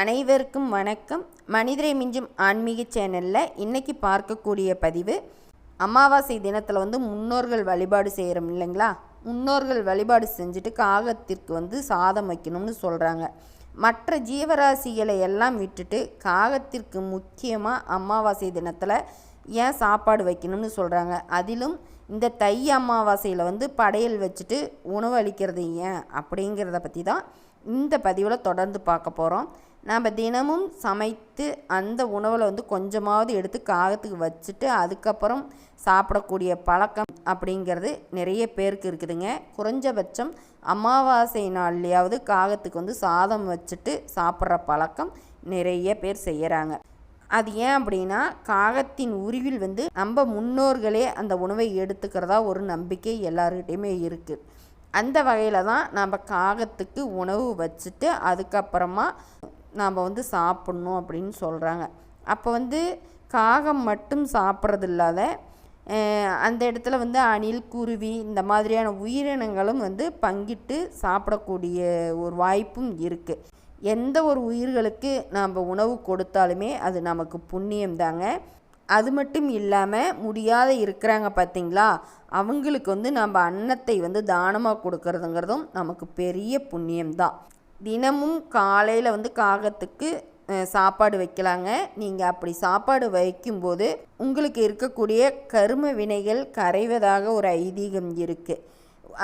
அனைவருக்கும் வணக்கம். மனிதரை மிஞ்சும் ஆன்மீக சேனலில் இன்றைக்கி பார்க்கக்கூடிய பதிவு அமாவாசை தினத்தில் வந்து முன்னோர்கள் வழிபாடு செய்கிறோம் இல்லைங்களா? முன்னோர்கள் வழிபாடு செஞ்சுட்டு காகத்திற்கு வந்து சாதம் வைக்கணும்னு சொல்கிறாங்க மற்ற ஜீவராசிகளை எல்லாம் விட்டுட்டு காகத்திற்கு முக்கியமாக அமாவாசை தினத்தில் ஏன் சாப்பாடு வைக்கணும்னு சொல்கிறாங்க அதிலும் இந்த தை அமாவாசையில் வந்து படையல் வச்சுட்டு உணவு அளிக்கிறது ஏன் அப்படிங்கிறத பற்றி தான் இந்த பதிவில் தொடர்ந்து பார்க்க போகிறோம் நம்ம தினமும் சமைத்து அந்த உணவில் வந்து கொஞ்சமாவது எடுத்து காகத்துக்கு வச்சுட்டு அதுக்கப்புறம் சாப்பிடக்கூடிய பழக்கம் அப்படிங்கிறது நிறைய பேருக்கு இருக்குதுங்க. குறைஞ்சபட்சம் அமாவாசை நாள்லையாவது காகத்துக்கு வந்து சாதம் வச்சுட்டு சாப்பிட்ற பழக்கம் நிறைய பேர் செய்கிறாங்க அது ஏன் அப்படின்னா காகத்தின் உருவில் வந்து நம்ம முன்னோர்களே அந்த உணவை எடுத்துக்கிறதா ஒரு நம்பிக்கை எல்லாருக்கிட்டையுமே இருக்குது அந்த வகையில் தான் நம்ம காகத்துக்கு உணவு வச்சுட்டு அதுக்கப்புறமா நாம் வந்து சாப்பிட்ணும் அப்படின்னு சொல்கிறாங்க அப்போ வந்து காகம் மட்டும் சாப்பிட்றது இல்லாத அந்த இடத்துல வந்து அணில் குருவி இந்த மாதிரியான உயிரினங்களும் வந்து பங்கிட்டு சாப்பிடக்கூடிய ஒரு வாய்ப்பும் இருக்குது எந்த ஒரு உயிர்களுக்கு நாம் உணவு கொடுத்தாலுமே அது நமக்கு புண்ணியம் தாங்க. அது மட்டும் இல்லாமல் முடியாத இருக்கிறாங்க பார்த்தீங்களா அவங்களுக்கு வந்து நம்ம அன்னத்தை வந்து தானமாக கொடுக்கறதுங்கிறதும் நமக்கு பெரிய புண்ணியம்தான் தினமும் காலையில் வந்து காகத்துக்கு சாப்பாடு வைக்கலாங்க. நீங்கள் அப்படி சாப்பாடு வைக்கும்போது உங்களுக்கு இருக்கக்கூடிய கரும வினைகள் கரைவதாக ஒரு ஐதீகம் இருக்குது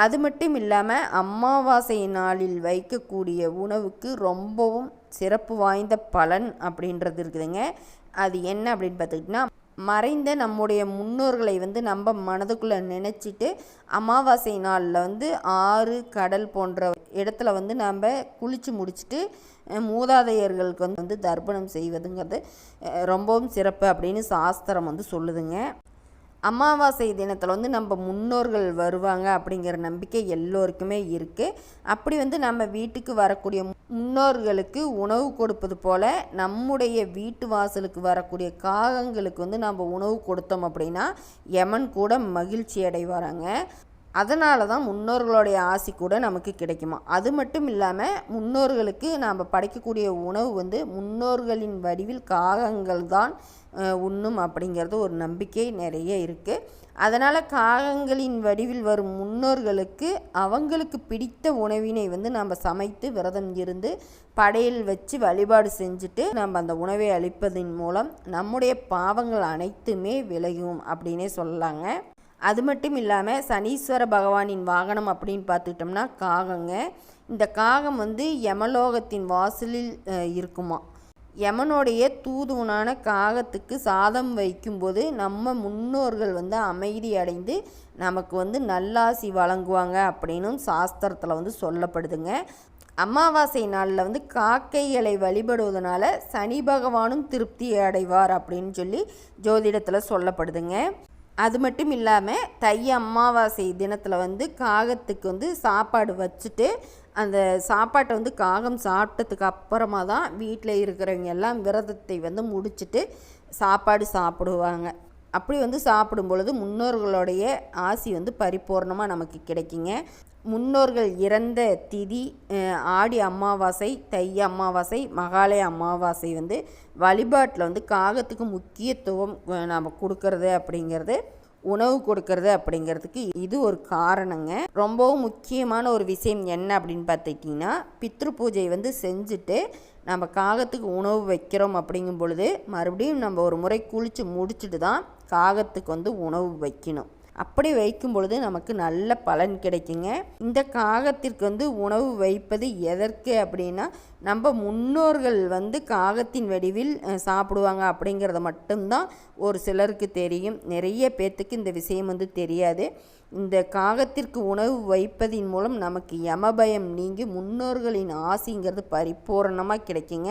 அது மட்டும் இல்லாமல் அமாவாசை நாளில் வைக்கக்கூடிய உணவுக்கு ரொம்பவும் சிறப்பு வாய்ந்த பலன் அப்படின்றது இருக்குதுங்க. அது என்ன அப்படின்னு பார்த்துக்கிட்டிங்கன்னா மறைந்த நம்முடைய முன்னோர்களை வந்து நம்ம மனதுக்குள்ளே நினச்சிட்டு அமாவாசை நாளில் வந்து ஆறு கடல் போன்ற இடத்துல வந்து நம்ம குளித்து முடிச்சுட்டு மூதாதையர்களுக்கு வந்து வந்து தர்ப்பணம் செய்வதுங்கிறது ரொம்பவும் சிறப்பு அப்படின்னு சாஸ்திரம் வந்து சொல்லுதுங்க. அமாவாசை தினத்தில் வந்து நம்ம முன்னோர்கள் வருவாங்க அப்படிங்கிற நம்பிக்கை எல்லோருக்குமே இருக்குது அப்படி வந்து நம்ம வீட்டுக்கு வரக்கூடிய முன்னோர்களுக்கு உணவு கொடுப்பது போல் நம்முடைய வீட்டு வாசலுக்கு வரக்கூடிய காகங்களுக்கு வந்து நம்ம உணவு கொடுத்தோம் அப்படின்னா யமன் கூட மகிழ்ச்சி அடைவாராங்க. அதனால தான் முன்னோர்களுடைய ஆசி கூட நமக்கு கிடைக்குமா? அது மட்டும் இல்லாமல் முன்னோர்களுக்கு நாம் படைக்கக்கூடிய உணவு வந்து முன்னோர்களின் வடிவில் காகங்கள் தான் உண்ணும் அப்படிங்கிறது ஒரு நம்பிக்கை நிறைய இருக்குது அதனால் காகங்களின் வடிவில் வரும் முன்னோர்களுக்கு அவங்களுக்கு பிடித்த உணவினை வந்து நம்ம சமைத்து விரதம் இருந்து படையல் வச்சு வழிபாடு செஞ்சுட்டு நம்ம அந்த உணவை அளிப்பதன் மூலம் நம்முடைய பாவங்கள் அனைத்துமே விளையும் அப்படின்னே சொல்லலாங்க. அது மட்டும் இல்லாமல் சனீஸ்வர பகவானின் வாகனம் அப்படின்னு பார்த்துக்கிட்டோம்னா காகங்க. இந்த காகம் வந்து யமலோகத்தின் வாசலில் இருக்குமா. யமனுடைய தூதுவனான காகத்துக்கு சாதம் வைக்கும்போது நம்ம முன்னோர்கள் வந்து அமைதி அடைந்து நமக்கு வந்து நல்லாசி வழங்குவாங்க அப்படின்னும் சாஸ்திரத்தில் வந்து சொல்லப்படுதுங்க. அமாவாசை நாளில் வந்து காக்கைகளை வழிபடுவதனால சனி பகவானும் திருப்தி அடைவார் அப்படின்னு சொல்லி ஜோதிடத்தில் சொல்லப்படுதுங்க. அது மட்டும் இல்லாமல் தை அமாவாசை தினத்தில் வந்து காகத்துக்கு வந்து சாப்பாடு வச்சுட்டு அந்த சாப்பாட்டை வந்து காகம் சாப்பிட்டதுக்கு அப்புறமா தான் வீட்டில் இருக்கிறவங்க எல்லாம் விரதத்தை வந்து முடிச்சுட்டு சாப்பாடு சாப்பிடுவாங்க. அப்படி வந்து சாப்பிடும் பொழுது முன்னோர்களுடைய ஆசி வந்து பரிபூர்ணமாக நமக்கு கிடைக்குங்க. முன்னோர்கள் இறந்த திதி ஆடி அமாவாசை தை அமாவாசை மகாலய அமாவாசை வந்து வழிபாட்டில் வந்து காகத்துக்கு முக்கியத்துவம் நம்ம கொடுக்கறது அப்படிங்கிறது உணவு கொடுக்கறது அப்படிங்கிறதுக்கு இது ஒரு காரணங்க. ரொம்பவும் முக்கியமான ஒரு விஷயம் என்ன அப்படின்னு பார்த்துக்கிட்டிங்கன்னா பித்ரு பூஜை வந்து செஞ்சுட்டு நம்ம காகத்துக்கு உணவு வைக்கிறோம் அப்படிங்கும் பொழுது மறுபடியும் நம்ம ஒரு முறை குளித்து முடிச்சுட்டு தான் காகத்துக்கு வந்து உணவு வைக்கணும். அப்படி வைக்கும் பொழுது நமக்கு நல்ல பலன் கிடைக்குங்க. இந்த காகத்திற்கு வந்து உணவு வைப்பது எதற்கு அப்படின்னா நம்ம முன்னோர்கள் வந்து காகத்தின் வடிவில் சாப்பிடுவாங்க அப்படிங்கிறத மட்டும்தான் ஒரு சிலருக்கு தெரியும். நிறைய பேர்த்துக்கு இந்த விஷயம் வந்து தெரியாது. இந்த காகத்திற்கு உணவு வைப்பதின் மூலம் நமக்கு யமபயம் நீங்கி முன்னோர்களின் ஆசைங்கிறது பரிபூரணமாக கிடைக்குங்க.